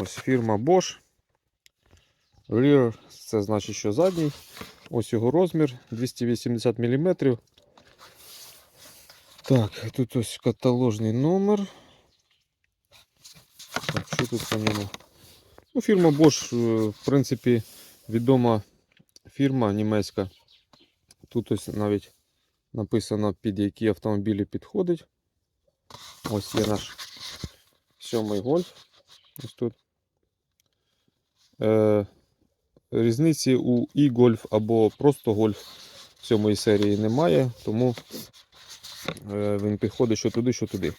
Ось фірма Bosch. Rear, це значить, що задній. Ось його розмір 280 мм. Так, тут ось каталожний номер. Так, що тут по ньому? Ну, фірма Bosch, е, в принципі, відома фірма німецька. Тут ось навіть написано, під які автомобілі підходить. Ось є наш сьомий гольф. Ось тут. Е, різниці у і-гольф або просто гольф сьомої серії немає, тому е, він підходить що туди, що туди.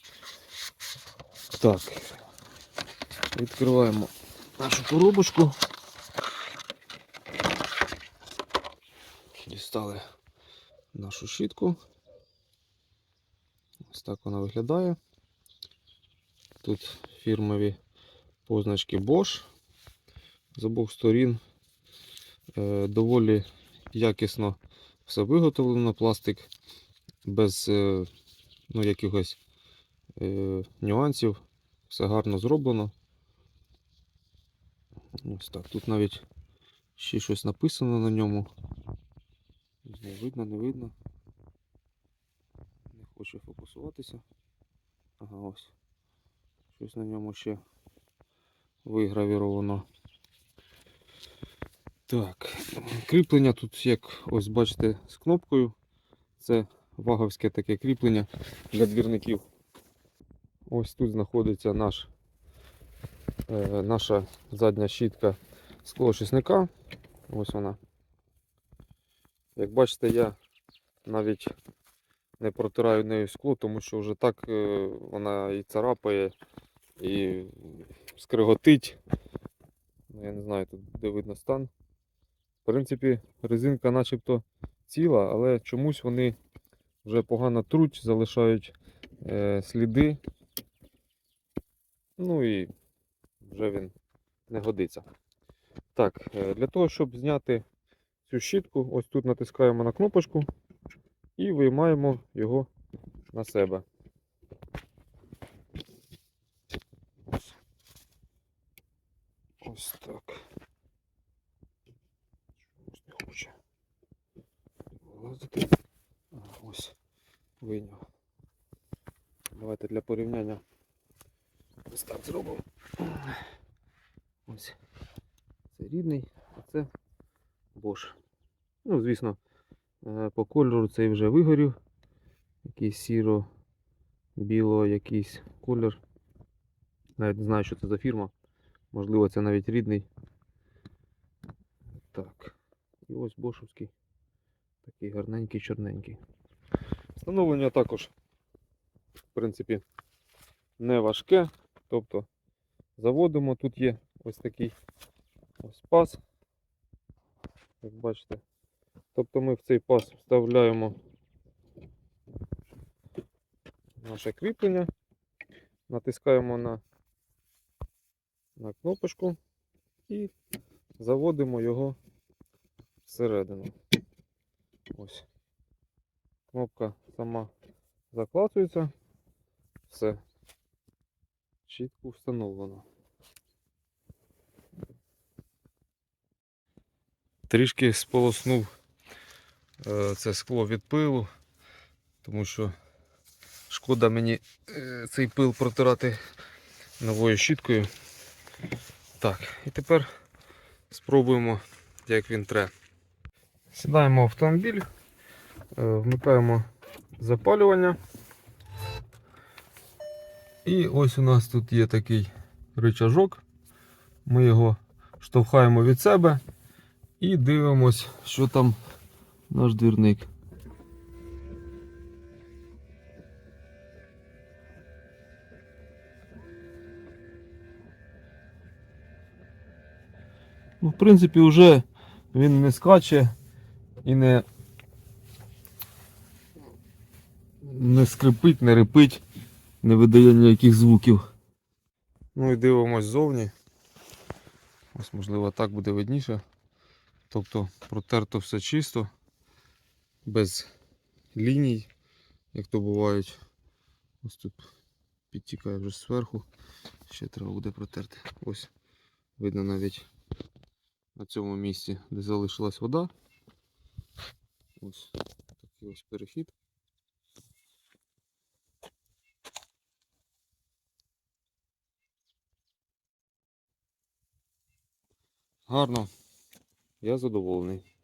Так. Відкриваємо нашу коробочку. Дістали нашу щітку. Ось так вона виглядає. Тут фірмові позначки Bosch з обох сторін. Е, доволі якісно все виготовлено, пластик без е, ну, якихось е, нюансів. Все гарно зроблено. Ось так. Тут навіть ще щось написано на ньому. Не видно, не видно. Не хоче фокусуватися. Ага, ось. Щось на ньому ще вигравіровано. Так, кріплення тут, як ось бачите, з кнопкою. Це ваговське таке кріплення для двірників. Ось тут знаходиться наш, е, наша задня щітка склоочисника. Ось вона. Як бачите, я навіть не протираю нею скло, тому що вже так е, вона і царапає, і скриготить. Ну, Я не знаю, тут де видно стан. В принципі, резинка начебто ціла, але чомусь вони вже погано труть, залишають е, сліди. Ну і вже він не годиться. Так, е, для того, щоб зняти цю щітку, ось тут натискаємо на кнопочку і виймаємо його на себе. Ось так. Чомусь не хоче вилазити. Ось вийняв. Давайте для порівняння ось так зробимо. Ось. Це рідний, а це Bosch. Ну, звісно, е, по кольору цей вже вигорів. Якийсь сіро, біло, якийсь колір. Навіть не знаю, що це за фірма. Можливо, це навіть рідний. Так. І ось бошовський. Такий гарненький, чорненький. Встановлення також, в принципі, не важке. Тобто заводимо, тут є ось такий ось паз. Як бачите. Тобто ми в цей паз вставляємо наше кріплення, натискаємо на, на кнопочку і заводимо його всередину. Ось. Кнопка сама заклацується. Все. Чітко встановлено. Трішки сполоснув е, це скло від пилу, тому що шкода мені е, цей пил протирати новою щіткою. Так, і тепер спробуємо, як він тре. Сідаємо в автомобіль, е, вмикаємо запалювання. І ось у нас тут є такий рычажок. Ми його штовхаємо від себе і дивимось, що там наш двірник. Ну, в принципі, вже він не скаче і не, не скрипить, не рипить, не видає ніяких звуків. Ну і дивимось ззовні. Ось, можливо, так буде видніше. Тобто протерто все чисто, без ліній, як то бувають. Ось тут підтікає вже зверху. Ще треба буде протерти. Ось Видно навіть на цьому місці, де залишилась вода. Ось такий ось перехід. Гарно. Я задоволений.